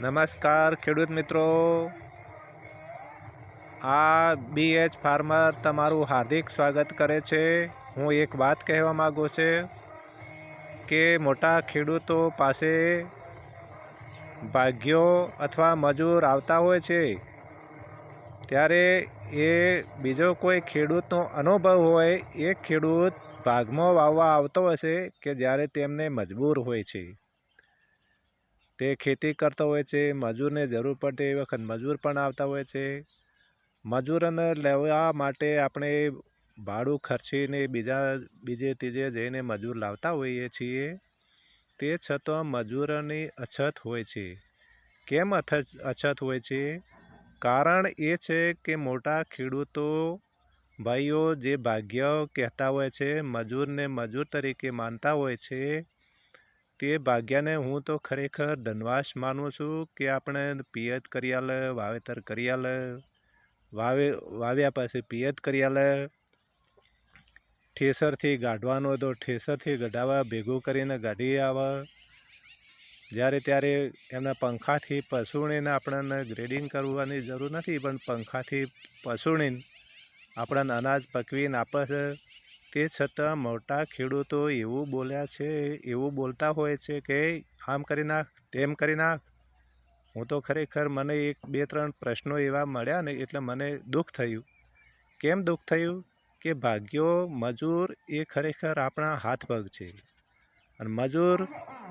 નમસ્કાર, ખેડૂત મિત્રો. આ બી એચ ફાર્મર તમારું હાર્દિક સ્વાગત કરે છે. હું એક વાત કહેવા માગું છે કે મોટા ખેડૂતો પાસે ભાગ્યો અથવા મજૂર આવતા હોય છે, ત્યારે એ બીજો કોઈ ખેડૂતનો અનુભવ હોય, એ ખેડૂત ભાગમાં વાવવા આવતો હશે કે જ્યારે તેમને મજબૂર હોય છે. તે ખેતી કરતો હોય છે, મજૂરને જરૂર પડતી એ વખત મજૂર પણ આવતા હોય છે. મજૂરને લેવા માટે આપણે ભાડું ખર્ચીને બીજા, બીજે, ત્રીજે જઈને મજૂર લાવતા હોઈએ છીએ. તે છતાં મજૂરોની અછત હોય છે. કેમ અછત અછત હોય છે? કારણ એ છે કે મોટા ખેડૂતો, ભાઈઓ જે ભાગ્ય કહેતા હોય છે, મજૂરને મજૂર તરીકે માનતા હોય છે. તે ભાગ્યને હું તો ખરેખર ધનવાસ માનું છું કે આપણે પિયત કરી આલે વાવેતર કરી આલે વાવે, વાવ્યા પછી પિયત કરી આલે ઠેસરથી ગાઢવાનો તો ઠેસરથી ગઢાવા, ભેગું કરીને ગાઢી આવે. જ્યારે ત્યારે એમના પંખાથી પસુણીને આપણને ગ્રેડિંગ કરવાની જરૂર નથી, પણ પંખાથી પસુણીને આપણને અનાજ પકવીને આપે છે. તે છતાં મોટા ખેડૂતો એવું બોલ્યા છે, એવું બોલતા હોય છે કે, આમ કરી નાખ, તેમ કરી નાખ. હું તો ખરેખર મને એક, બે, ત્રણ પ્રશ્નો એવા મળ્યા ને એટલે મને દુઃખ થયું. કેમ દુઃખ થયું? કે ભાગ્યો મજૂર એ ખરેખર આપણા હાથ પગ છે. અને મજૂર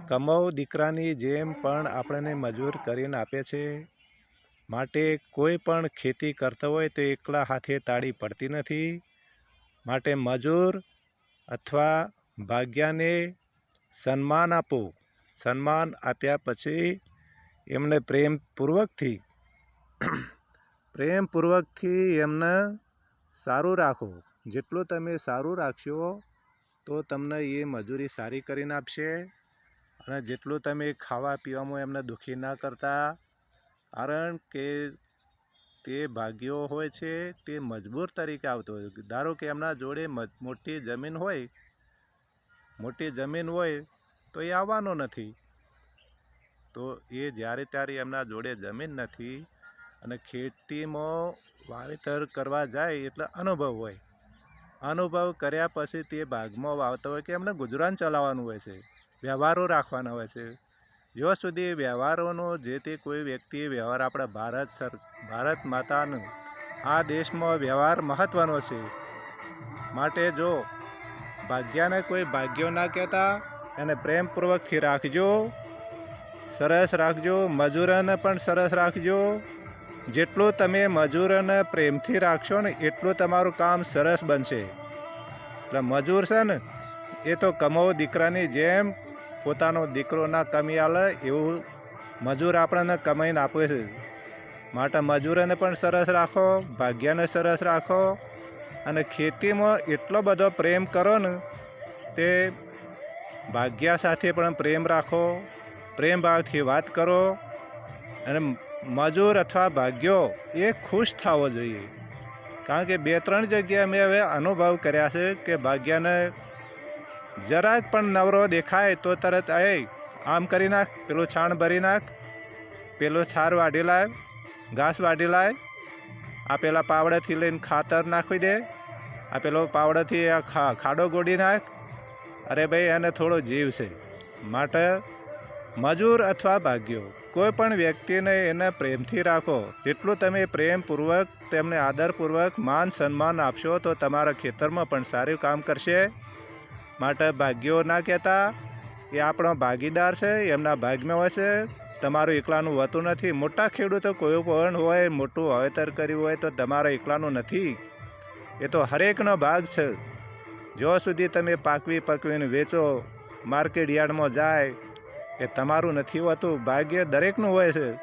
કમાવ દીકરાની જેમ પણ આપણને મજૂર કરીને આપે છે. માટે કોઈ પણ ખેતી કરતો હોય તો એકલા હાથે તાળી પડતી નથી. માટે મજૂર અથવા ભાગ્યાને સન્માન આપો. સન્માન આપ્યા પછી એમને પ્રેમપૂર્વકથી પ્રેમપૂર્વકથી એમને સારું રાખો. જેટલું તમે સારું રાખશો, તો તમને એ મજૂરી સારી કરીને આપશે અને જેટલું તમે ખાવા પીવામાં એમને દુઃખી ના કરતા, કારણ કે તે ભાગ્યો હોય છે, તે મજબૂર તરીકે આવતો હોય ધારો કે એમના જોડે મોટી જમીન હોય, મોટી જમીન હોય, તો એ આવવાનો નથી. તો એ જ્યારે ત્યારે એમના જોડે જમીન નથી અને ખેતીમાં વાવેતર કરવા જાય એટલે અનુભવ હોય. અનુભવ કર્યા પછી તે ભાગમાં વાવતો હોય કે એમને ગુજરાન ચલાવવાનું હોય છે, વ્યવહારો રાખવાના હોય છે. જો સુધી વ્યવહારોનો જે તે કોઈ વ્યક્તિ વ્યવહાર આપણા ભારત સર, ભારત માતાનું, આ દેશમાં વ્યવહાર મહત્ત્વનો છે. માટે જો ભાગ્યને કોઈ ભાગ્યો ના કહેતા, એને પ્રેમપૂર્વકથી રાખજો. સરસ રાખજો. મજૂરોને પણ સરસ રાખજો. જેટલું તમે મજૂરોને પ્રેમથી રાખશો ને એટલું તમારું કામ સરસ બનશે. એટલે મજૂર છે ને, એ તો કમાવો દીકરાની જેમ પોતાનો દીકરો ના કમી આલે એવું મજૂર આપણને કમાઈને આપે છે. માટે મજૂરોને પણ સરસ રાખો, ભાગ્યને સરસ રાખો અને ખેતીમાં એટલો બધો પ્રેમ કરો ને તે ભાગ્યા સાથે પણ પ્રેમ રાખો, પ્રેમ ભાવથી વાત કરો અને મજૂર અથવા ભાગ્યો એ ખુશ થવો જોઈએ. કારણ કે બે ત્રણ જગ્યાએ મેં હવે અનુભવ કર્યા છે કે ભાગ્યને જરાક પણ નવરો દેખાય તો તરત એ, આમ કરી નાખ, પેલું છાણ ભરી નાખ, પેલો છાર વાઢી લાવ ઘાસ વાઢી લાવ આ પેલા પાવડાથી લઈને ખાતર નાખી દે, આ પેલો પાવડાથી આ ખા, ખાડો ગોડી નાખ, અરે ભાઈ, એને થોડો જીવ છે. માટે મજૂર અથવા ભાગ્યો, કોઈ પણ વ્યક્તિને એને પ્રેમથી રાખો. જેટલું તમે પ્રેમપૂર્વક, તેમને આદરપૂર્વક, માન સન્માન આપશો તો તમારા ખેતરમાં પણ સારું કામ કરશે. માટે ભાગ્યો ના કહેતા એ આપણો ભાગીદાર છે, એમના ભાગમાં હોય છે. તમારું એકલાનું હોતું નથી. મોટા ખેડૂતો કોઈ પણ હોય, મોટું વાવેતર કર્યું હોય તો તમારા એકલાનું નથી. એ તો હરેકનો ભાગ છે. જો સુધી તમે પાકવી પકવીને વેચો, માર્કેટ યાર્ડમાં જાય, એ તમારું નથી હોતું. ભાગ્ય દરેકનું હોય છે.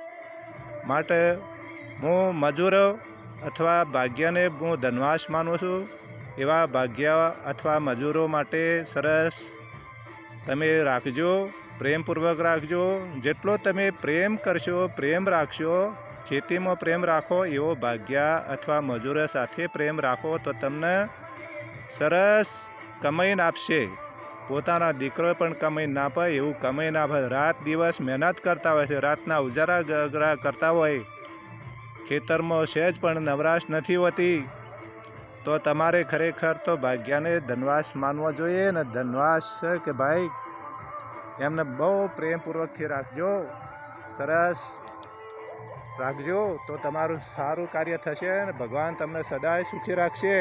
માટે હું મજૂરો અથવા ભાગ્યને હું ધનવાસ માનું છું. એવા ભાગ્ય અથવા મજૂરો માટે સરસ. તમે રાખજો, પ્રેમપૂર્વક રાખજો. જેટલો તમે પ્રેમ કરશો, પ્રેમ રાખશો, ખેતીમાં પ્રેમ રાખો, એવો ભાગ્ય અથવા મજૂરો સાથે પ્રેમ રાખો તો તમને સરસ કમાઈને આપશે. પોતાના દીકરો પણ કમાઈ ના પાય, એવું કમાઈ ના પાય. રાત દિવસ મહેનત કરતા હોય છે, રાતના ઉજારા કરતા હોય. ખેતરમાં સહેજ પણ નવરાશ નથી હોતી. તો તમારે ખરેખર તો ભાગ્યાને ધનવાસ માનવો જોઈએ ને ધનવાસ છે કે ભાઈ, એમને બહુ પ્રેમપૂર્વકથી રાખજો, સરસ રાખજો, તો તમારું સારું કાર્ય થશે અને ભગવાન તમને સદાય સુખી રાખશે.